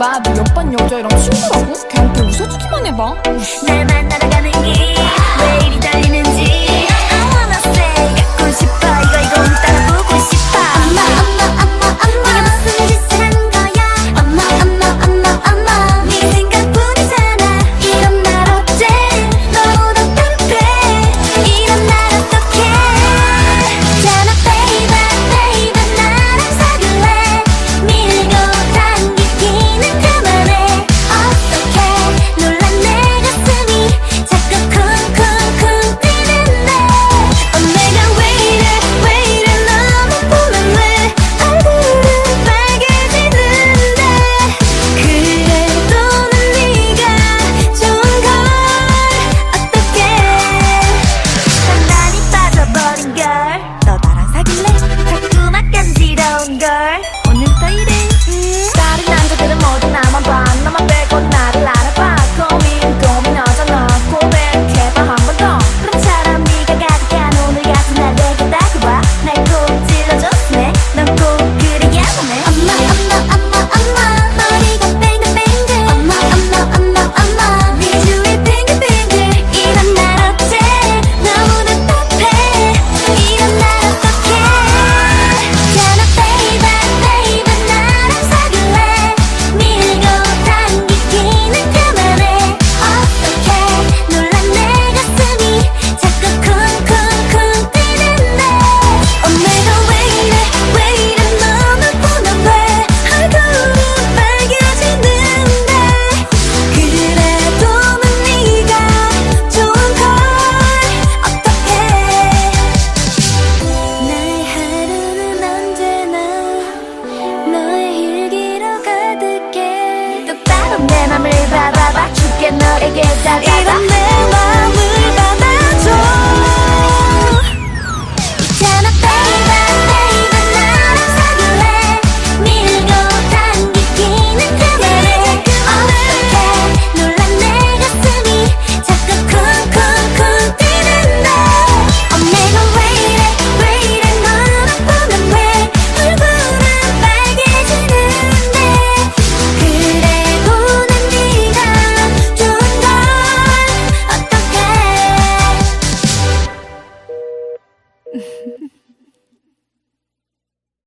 해봐. 너 옆반 여자애랑 친구라고? 걔한테 웃어주기만 해봐. 날 만나러 가는 길. that, that, that.